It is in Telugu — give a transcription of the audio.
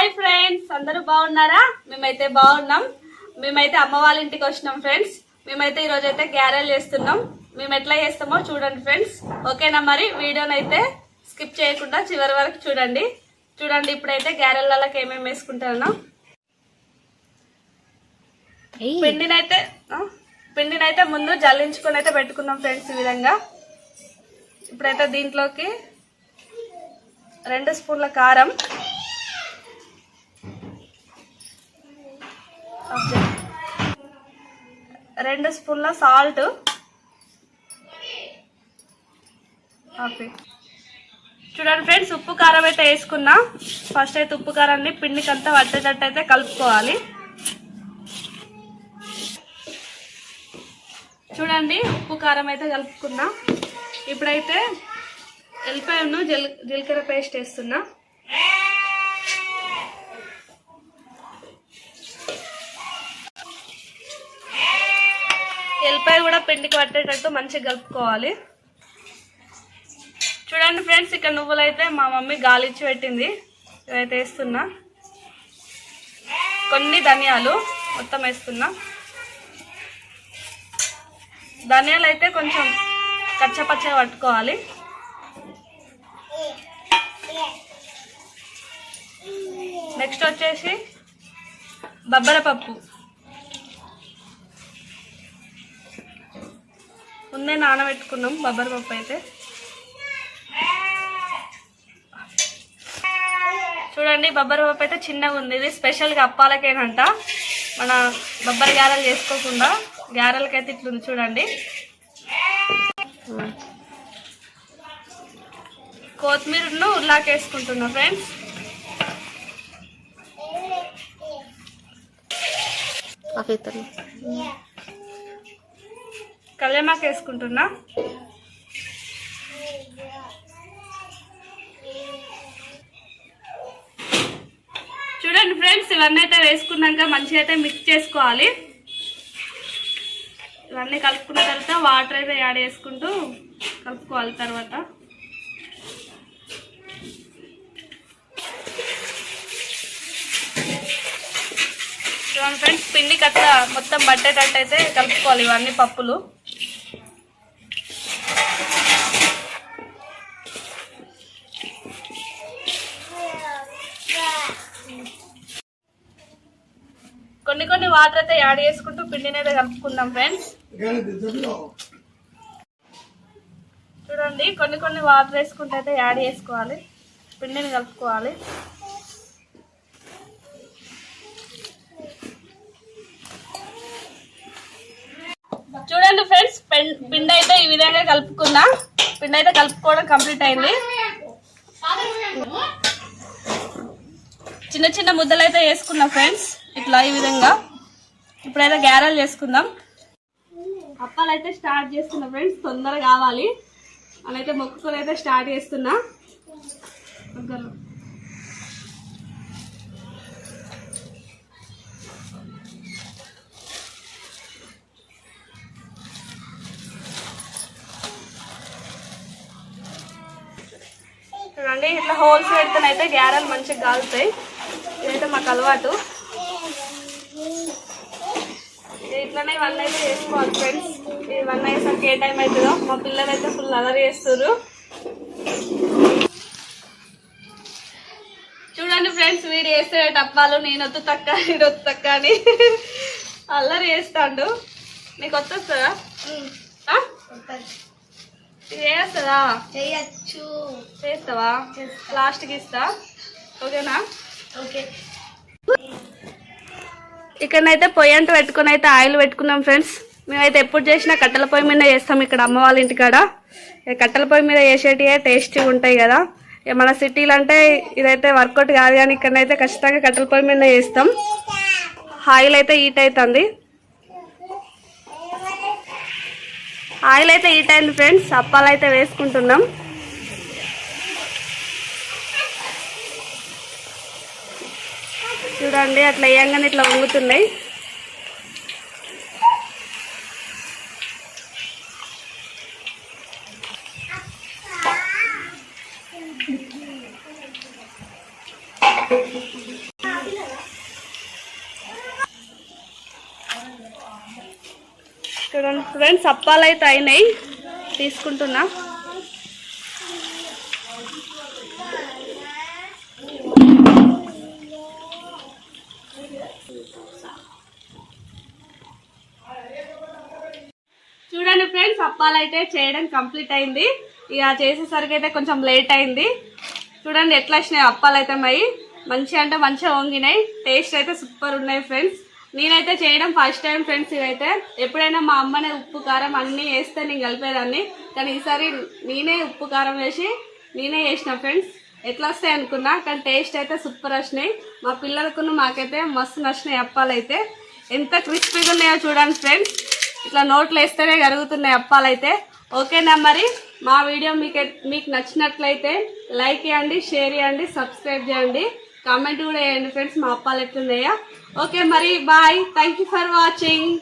హాయ్ ఫ్రెండ్స్ అందరూ బాగున్నారా? మేమైతే బాగున్నాం. మేమైతే అమ్మ వాళ్ళ ఇంటికి వచ్చినాం ఫ్రెండ్స్. మేమైతే ఈరోజు అయితే గ్యారెల్ చేస్తున్నాం. మేము ఎట్లా చేస్తామో చూడండి ఫ్రెండ్స్. ఓకేనా మరి? వీడియోని అయితే స్కిప్ చేయకుండా చివరి వరకు చూడండి. చూడండి ఇప్పుడైతే గ్యారెళ్ళకి ఏమేమి వేసుకుంటానో. పిండినైతే పిండినైతే ముందు జల్లించుకొని అయితే పెట్టుకున్నాం ఫ్రెండ్స్ ఈ విధంగా. ఇప్పుడైతే దీంట్లోకి రెండు స్పూన్ల కారం రెండు స్పూన్ల సాల్ట్ ఓకే చూడండి ఫ్రెండ్స్ ఉప్పు కారం అయితే వేసుకున్నా. ఫస్ట్ అయితే ఉప్పు కారాన్ని పిండికి అంతా పట్టేటట్టు అయితే కలుపుకోవాలి. చూడండి ఉప్పు కారం అయితే కలుపుకున్నా. ఇప్పుడైతే ఎల్లిపాయను జీలకర్ర పేస్ట్ వేస్తున్నా ఎల్లిపాయ కూడా పిండికి పట్టేటట్టు మంచిగా కలుపుకోవాలి. చూడండి ఫ్రెండ్స్ ఇక్కడ నువ్వులు అయితే మా మమ్మీ గాలిచ్చి పెట్టింది. ఇవైతే వేస్తున్నా. కొన్ని ధనియాలు మొత్తం వేస్తున్నా. ధనియాలు అయితే కొంచెం కచ్చపచ్చగా పట్టుకోవాలి. నెక్స్ట్ వచ్చేసి బబ్బర పప్పు. ముందే నానబెట్టుకున్నాం బబ్బర పప్పు అయితే. చూడండి బబ్బర్ పప్పు అయితే చిన్నగా ఉంది. ఇది స్పెషల్గా అప్పాలకేనంట. మన బబ్బర్ గారెలు చేసుకోకుండా గారెలకైతే ఇట్లుంది చూడండి. కొత్తిమీరను ఉల్లాకేసుకుంటున్నా ఫ్రెండ్స్ కళ్యామాకు వేసుకుంటున్నా. చూడండి ఫ్రెండ్స్ ఇవన్నీ అయితే వేసుకున్నాక మంచిగా అయితే మిక్స్ చేసుకోవాలి. ఇవన్నీ కలుపుకున్న తర్వాత వాటర్ అయితే యాడ్ చేసుకుంటూ కలుపుకోవాలి తర్వాత. చూడండి ఫ్రెండ్స్ పిండి కట్ట మొత్తం బట్టేటట్టు అయితే కలుపుకోవాలి ఇవన్నీ పప్పులు కొన్ని కొన్ని వాటర్ అయితే యాడ్ చేసుకుంటూ పిండిని అయితే కలుపుకుందాం ఫ్రెండ్స్. చూడండి కొన్ని కొన్ని వాటర్ వేసుకుంటూ అయితే యాడ్ చేసుకోవాలి. పిండిని కలుపుకోవాలి. చూడండి ఫ్రెండ్స్ పిండి అయితే ఈ విధంగా కలుపుకున్నా పిండి అయితే కలుపుకోవడం కంప్లీట్ అయింది. చిన్న చిన్న ముద్దలు అయితే వేసుకున్నా ఫ్రెండ్స్ ఇట్లా ఈ విధంగా. ఇప్పుడైతే గ్యారెలు చేసుకుందాం. అప్పాలు అయితే స్టార్ట్ చేస్తున్నా ఫ్రెండ్స్ తొందరగా కావాలి. అని అయితే మొక్కుకొని అయితే స్టార్ట్ చేస్తున్నా. దగ్గరలో. చూడండి ఇట్లా హోల్స్ పెడితేనైతే గ్యారెలు మంచిగా కాలుతాయి. ఇదైతే మాకు అలవాటు. ఇట్లనే ఇవన్నీ అయితే చేసుకోవాలి ఫ్రెండ్స్ ఇవన్నీ అయ్యేసరికి ఏ టైం అవుతుందో మా పిల్లలు అయితే ఫుల్ అలరి చేస్తారు చూడండి ఫ్రెండ్స్ వీడు వేస్తే టప్పాలు నేను వద్దు తక్క నేను వద్దు తక్క అని. అల్లరి చేస్తాడు. నీకు వస్తుందా? ఇది వేస్తుందా చేయొచ్చు. చేస్తావా? లాస్ట్కి ఇస్తా. ఓకేనా ఓకే ఇక్కడనైతే పొయ్యి అంటూ పెట్టుకుని అయితే ఆయిల్ పెట్టుకున్నాం ఫ్రెండ్స్. మేమైతే ఎప్పుడు చేసినా కట్టెల పొయ్యి మీద చేస్తాం ఇక్కడ అమ్మ వాళ్ళ ఇంటికాడ ఇక కట్టెల పొయ్యి మీద చేసేటివే టేస్టీగా ఉంటాయి కదా. ఇక మన సిటీలు అంటే ఇదైతే వర్కౌట్ కాదు కానీ ఇక్కడనైతే ఖచ్చితంగా కట్టెల పొయ్యి మీద చేస్తాం. ఆయిల్ అయితే హీట్ అవుతుంది ఆయిల్ అయితే హీట్ అయింది ఫ్రెండ్స్. అప్పాలు అయితే వేసుకుంటున్నాం. చూడండి అట్లా వేయంగానే ఇట్లా వంగుతున్నాయి. చూడండి ఫ్రెండ్స్ అప్పాలు అయితే అయినాయి. తీసుకుంటున్నా. చూడండి ఫ్రెండ్స్ అప్పాలు అయితే చేయడం కంప్లీట్ అయింది. ఇక చేసేసరికి అయితే కొంచెం లేట్ అయింది. చూడండి ఎట్లా వచ్చినాయి అప్పాలు అయితే మరి. మంచిగా అంటే మంచిగా వంగినాయి. టేస్ట్ అయితే సూపర్ ఉన్నాయి ఫ్రెండ్స్ నేనైతే చేయడం ఫస్ట్ టైం ఫ్రెండ్స్ ఇవైతే ఎప్పుడైనా మా అమ్మనే ఉప్పు కారం అన్నీ వేస్తే నేను కలిపేదాన్ని. కానీ ఈసారి నేనే ఉప్పు కారం వేసి నేనే చేసిన ఫ్రెండ్స్ ఎట్లా వస్తాయి అనుకున్నా కానీ టేస్ట్ అయితే సూపర్ వచ్చినాయి. మా పిల్లలకు మాకైతే మస్తు నచ్చినాయి అప్పాలు అయితే. ఎంత క్రిస్పీగా ఉన్నాయో చూడండి ఫ్రెండ్స్ ఇట్లా నోట్లు వేస్తేనే కరుగుతున్నాయి అప్పాలైతే. ఓకేనా మరి? మా వీడియో మీకు మీకు నచ్చినట్లయితే లైక్ చేయండి షేర్ చేయండి సబ్స్క్రైబ్ చేయండి. కామెంట్ కూడా చేయండి ఫ్రెండ్స్ మా అప్పాలు ఎట్లున్నాయా. ఓకే మరి bye. Thank you for watching